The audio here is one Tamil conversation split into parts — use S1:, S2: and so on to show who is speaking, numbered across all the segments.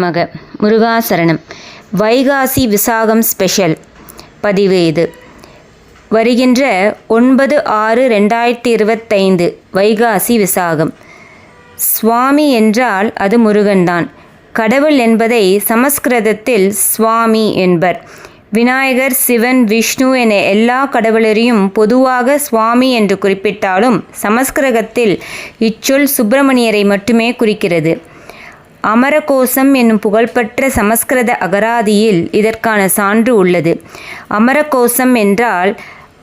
S1: மக. முருகாசரணம். வைகாசி விசாகம் ஸ்பெஷல் பதிவு இது. வருகின்ற ஒன்பது ஆறு ரெண்டாயிரத்தி இருபத்தைந்து வைகாசி விசாகம். சுவாமி என்றால் அது முருகன்தான். கடவுள் என்பதை சமஸ்கிருதத்தில் சுவாமி என்பர். விநாயகர் சிவன் விஷ்ணு என எல்லா கடவுளரையும் பொதுவாக சுவாமி என்று குறிப்பிட்டாலும் சமஸ்கிருதத்தில் இச்சொல் சுப்பிரமணியரை மட்டுமே குறிக்கிறது. அமரகோசம் என்னும் புகழ்பெற்ற சமஸ்கிருத அகராதியில் இதற்கான சான்று உள்ளது. அமரகோசம் என்றால்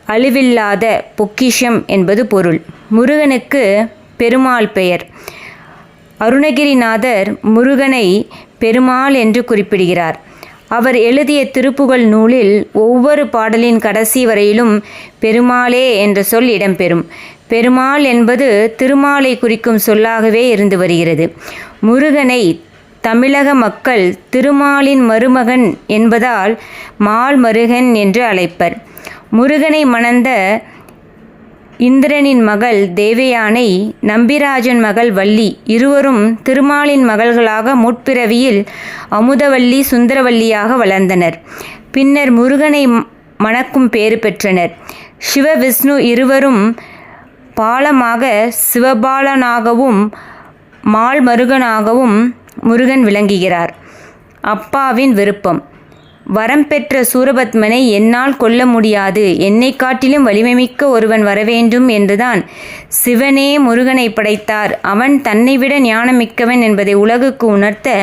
S1: அழிவில்லாத பொக்கிஷம் என்பது பொருள். முருகனுக்கு பெருமாள் பெயர். அருணகிரிநாதர் முருகனை பெருமாள் என்று குறிப்பிடுகிறார். அவர் எழுதிய திருப்புகழ் நூலில் ஒவ்வொரு பாடலின் கடைசி வரையிலும் பெருமாளே என்ற சொல் இடம்பெறும். பெருமாள் என்பது திருமாலை குறிக்கும் சொல்லாகவே இருந்து வருகிறது. முருகனை தமிழக மக்கள் திருமாலின் மருமகன் என்பதால் மால் மருகன் என்று அழைப்பர். முருகனை மணந்த இந்திரனின் மகள் தேவயானை நம்பிராஜன் மகள் வள்ளி இருவரும் திருமாலின் மகள்களாக முற்பிறவியில் அமுதவல்லி சுந்தரவல்லியாக வளர்ந்தனர். பின்னர் முருகனை மணக்கும் பேறு பெற்றனர். சிவ விஷ்ணு இருவரும் பாலமாக சிவபாலனாகவும் மால்மருகனாகவும் முருகன் விளங்குகிறார். அப்பாவின் விருப்பம். வரம் பெற்ற சூரபத்மனை என்னால் கொல்ல முடியாது. என்னை காட்டிலும் வலிமைமிக்க ஒருவன் வரவேண்டும் என்றுதான் சிவனே முருகனை படைத்தார். அவன் தன்னை விட ஞானமிக்கவன் என்பதை உலகுக்கு உணர்த்த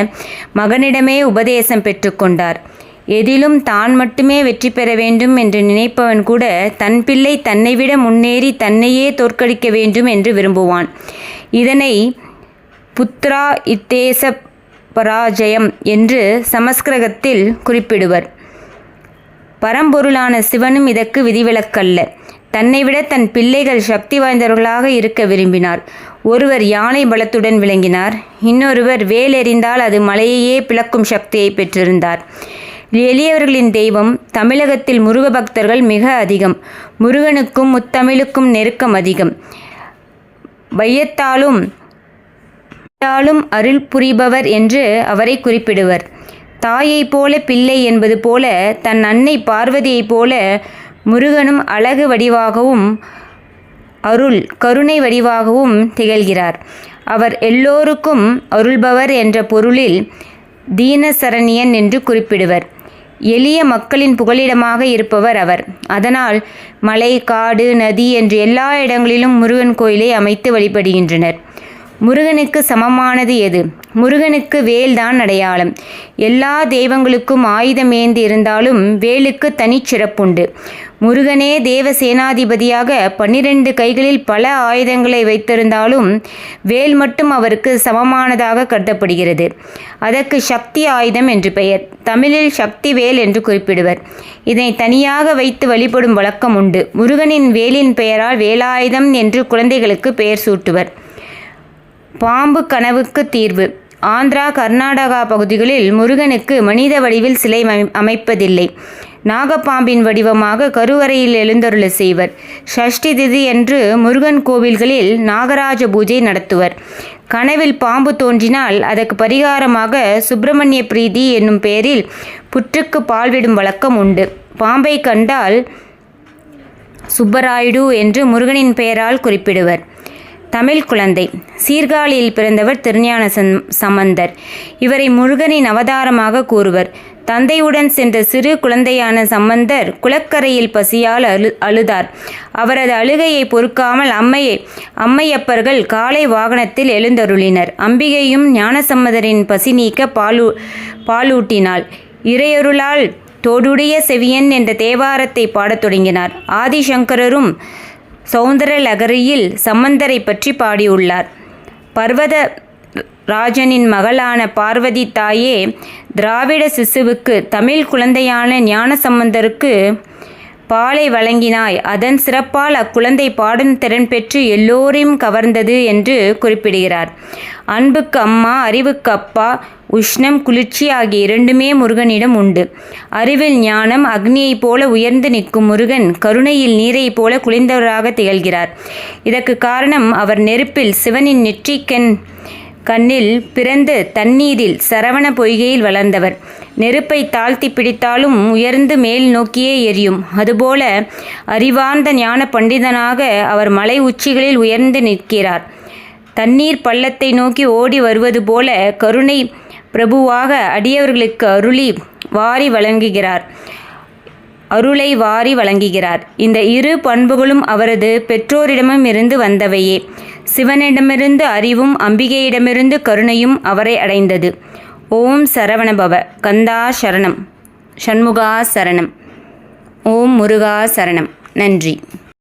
S1: மகனிடமே உபதேசம் பெற்றுக்கொண்டார் எதிலும் தான் மட்டுமே வெற்றி பெற வேண்டும் என்று நினைப்பவன் கூட தன் பிள்ளை தன்னை விட முன்னேறி தன்னையே தோற்கடிக்க வேண்டும் என்று விரும்புவான். இதனை புத்ரா இத்தேச பராஜயம் என்று சமஸ்கிருதத்தில் குறிப்பிடுவர். பரம்பொருளான சிவனும் இதற்கு விதிவிலக்கல்ல. தன்னை விட தன் பிள்ளைகள் சக்தி வாய்ந்தவர்களாக இருக்க விரும்பினார். ஒருவர் யானை பலத்துடன் விளங்கினார். இன்னொருவர் வேலெறிந்தால் அது மலையையே பிளக்கும் சக்தியை பெற்றிருந்தார். எளியவர்களின் தெய்வம் தமிழகத்தில் முருக பக்தர்கள் மிக அதிகம். முருகனுக்கும் முத்தமிழுக்கும் நெருக்கம் அதிகம். வையத்தாலும் கேட்டாலும் அருள் புரிபவர் என்று அவரை குறிப்பிடுவர். தாயைப் போல பிள்ளை என்பது போல தன் அன்னை பார்வதியைப் போல முருகனும் அழகு வடிவாகவும் அருள் கருணை வடிவாகவும் திகழ்கிறார். அவர் எல்லோருக்கும் அருள்பவர் என்ற பொருளில் தீனசரணியன் என்று குறிப்பிடுவர். எளிய மக்களின் புகலிடமாக இருப்பவர் அவர். அதனால் மலை காடு நதி என்று எல்லா இடங்களிலும் முருகன் கோயிலை அமைத்து வழிபடுகின்றனர். முருகனுக்கு சமமானது எது? முருகனுக்கு வேல்தான் அடையாளம். எல்லா தெய்வங்களுக்கும் ஆயுதம் ஏந்தி இருந்தாலும் வேலுக்கு தனிச்சிறப்புண்டு முருகனே தேவ சேனாதிபதியாக பன்னிரண்டு கைகளில் பல ஆயுதங்களை வைத்திருந்தாலும் வேல் மட்டும் அவருக்கு சமமானதாக கருதப்படுகிறது. அதற்கு சக்தி ஆயுதம் என்று பெயர். தமிழில் சக்தி வேல் என்று குறிப்பிடுவர். இதனை தனியாக வைத்து வழிபடும் வழக்கம் உண்டு. முருகனின் வேலின் பெயரால் வேலாயுதம் என்று குழந்தைகளுக்கு பெயர் சூட்டுவர். பாம்பு கனவுக்கு தீர்வு. ஆந்திரா கர்நாடகா பகுதிகளில் முருகனுக்கு மனித வடிவில் சிலை அமைப்பதில்லை. நாகப்பாம்பின் வடிவமாக கருவறையில் எழுந்தருள செய்வர். ஷஷ்டி திதி என்று முருகன் கோவில்களில் நாகராஜ பூஜை நடத்துவர். கனவில் பாம்பு தோன்றினால் அதற்கு பரிகாரமாக சுப்பிரமணிய பிரீதி என்னும் பெயரில் புற்றுக்கு பால்விடும் வழக்கம் உண்டு. பாம்பை கண்டால் சுப்பராயுடு என்று முருகனின் பெயரால் குறிப்பிடுவர். தமிழ் குழந்தை. சீர்காழியில் பிறந்தவர் திருஞான சம்பந்தர். இவரை முருகனின் அவதாரமாக கூறுவர். தந்தையுடன் சென்ற சிறு குழந்தையான சம்பந்தர் குளக்கரையில் பசியால் அழு அழுதார். அவரது அழுகையை பொறுக்காமல் அம்மையை அம்மையப்பர்கள் காலை வாகனத்தில் எழுந்தருளினர். அம்பிகையும் ஞானசம்மதரின் பசி நீக்க பாலூ பாலூட்டினாள். இறையொருளால் தோடுடைய செவியன் என்ற தேவாரத்தை பாடத் தொடங்கினார். ஆதிசங்கரரும் சௌந்தரலகரியில் சம்பந்தரை பற்றி பாடியுள்ளார். பர்வத ராஜனின் மகளான பார்வதி தாயே திராவிட சிசுவுக்கு தமிழ் குழந்தையான ஞானசம்பந்தருக்கு பாலை வழங்கினாய். அதன் சிறப்பால் அக்குழந்தை பாடும் திறன் பெற்று எல்லோரையும் கவர்ந்தது என்று குறிப்பிடுகிறார். அன்புக்கு அம்மா அறிவுக்கு அப்பா உஷ்ணம் குளிர்ச்சி ஆகிய இரண்டுமே முருகனிடம் உண்டு. அறிவில் ஞானம் அக்னியைப் போல உயர்ந்து நிற்கும் முருகன் கருணையில் நீரைப் போல குளிர்ந்தவராக திகழ்கிறார். இதற்கு காரணம் அவர் நெருப்பில் சிவனின் நெற்றிக்கண் கண்ணில் பிறந்து தண்ணீரில் சரவண பொய்கையில் வளர்ந்தவர். நெருப்பை தாழ்த்தி பிடித்தாலும் உயர்ந்து மேல் நோக்கியே எரியும். அதுபோல அறிவார்ந்த ஞான பண்டிதனாக அவர் மலை உச்சிகளில் உயர்ந்து நிற்கிறார். தண்ணீர் பள்ளத்தை நோக்கி ஓடி வருவது போல கருணை பிரபுவாக அடியவர்களுக்கு அருளி வாரி வழங்குகிறார். அருளை வாரி வழங்குகிறார். இந்த இரு பண்புகளும் அவரது பெற்றோரிடமும் இருந்து வந்தவையே. சிவனிடமிருந்து அறிவும் அம்பிகையிடமிருந்து கருணையும் அவரை அடைந்தது. ஓம் சரவணபவ. கந்தா சரணம். சண்முகா சரணம். ஓம் முருகா சரணம். நன்றி.